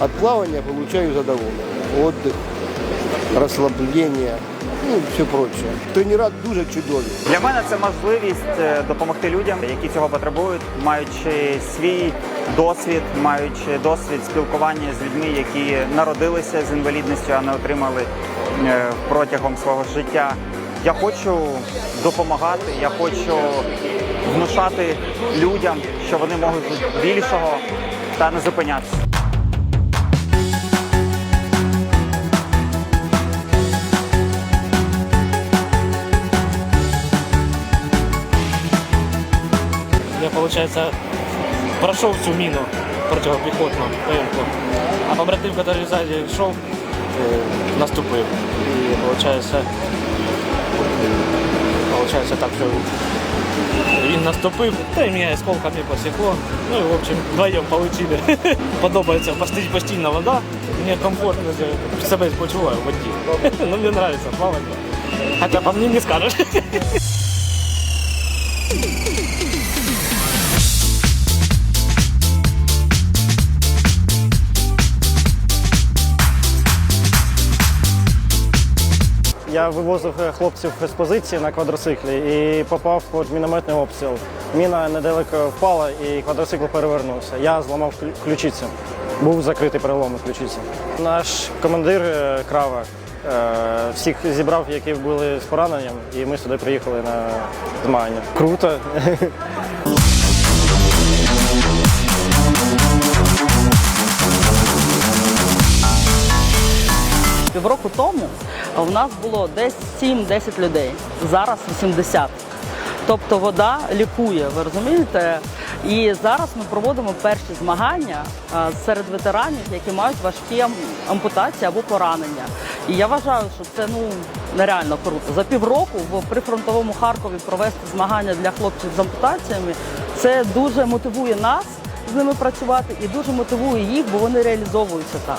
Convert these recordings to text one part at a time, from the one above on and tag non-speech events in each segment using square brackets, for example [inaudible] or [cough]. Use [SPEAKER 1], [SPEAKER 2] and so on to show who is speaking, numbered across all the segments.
[SPEAKER 1] От плавания получаю задоволение. Отдых. Расслабление, ну все прочее. Тренера дуже чудові.
[SPEAKER 2] Для мене це можливість е, допомогти людям, які цього потребують, маючи свій досвід, маючи досвід спілкування з людьми, які народилися з інвалідністю, а не отримали е, протягом свого життя. Я хочу допомагати, я хочу внушати людям, що вони можуть більшого та не зупинятися.
[SPEAKER 3] Я, получается, прошел всю мину противопехотную ПМку. А побратим, который сзади шел, э, наступил. И получается, получается так, что він наступив, та й мене осколками посекло. Ну і в общем, вдвоєм получили. [laughs] Подобається постійно, вода. Мені комфортно себе почуваю в воді. [laughs] Ну мені подобається плавати. Хоча по мені не скажеш. [laughs]
[SPEAKER 4] Я вивозив е, хлопців з позиції на квадроциклі і попав під мінометний обстріл. Міна недалеко впала і квадроцикл перевернувся. Я зламав клю- ключицю. Був закритий перелом у ключиці. Наш командир е, крава е, всіх зібрав, які були з пораненням, і ми сюди приїхали на змагання. Круто. [laughs]
[SPEAKER 5] Півроку тому в нас було десь 7-10 людей, зараз 80. Тобто вода лікує, ви розумієте? І зараз ми проводимо перші змагання серед ветеранів, які мають важкі ампутації або поранення. І я вважаю, що це ну нереально круто. За півроку в прифронтовому Харкові провести змагання для хлопців з ампутаціями це дуже мотивує нас з ними працювати і дуже мотивує їх, бо вони реалізовуються так.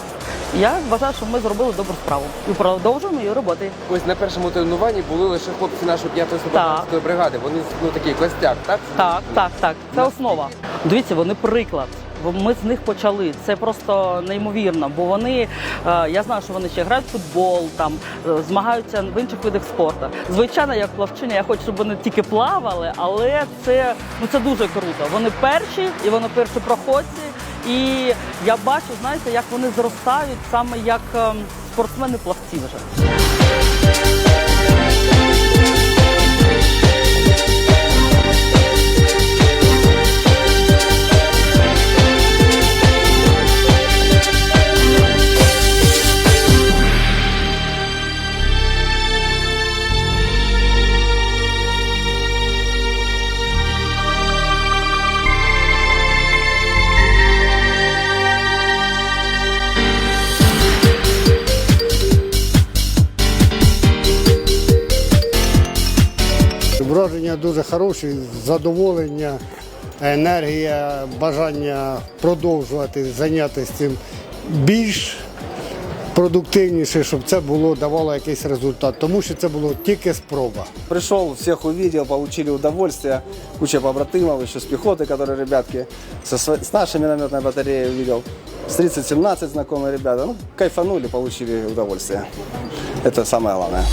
[SPEAKER 5] Я вважаю, що ми зробили добру справу і продовжуємо її робити.
[SPEAKER 6] Ось на першому тренуванні були лише хлопці нашої 5-ї саперної бригади. Вони ну такий костяк, так?
[SPEAKER 5] Так, так, так. Це основа. Дивіться, вони приклад. Ми з них почали. Це просто неймовірно. Бо вони, е, я знаю, що вони ще грають в футбол, там е, змагаються в інших видах спорту. Звичайно, як плавчиня, я хочу, щоб вони тільки плавали, але це ну це дуже круто. Вони перші і вони перші проходці. І я бачу, знаєте, як вони зростають саме як ем, спортсмени-плавці вже.
[SPEAKER 7] Враження дуже хороші, задоволення, енергія, бажання продовжувати зайнятися цим більш продуктивніше, щоб це було давало якийсь результат, тому що це було тільки спроба.
[SPEAKER 8] Пришел, всех увидел, получили удовольствие. Куча побратимов, еще с пехоты, которые ребятки со, сво- с нашей минометной батареей увидел. С 30-17 знакомые ребята. Ну, кайфанули, получили удовольствие. Это самое главное.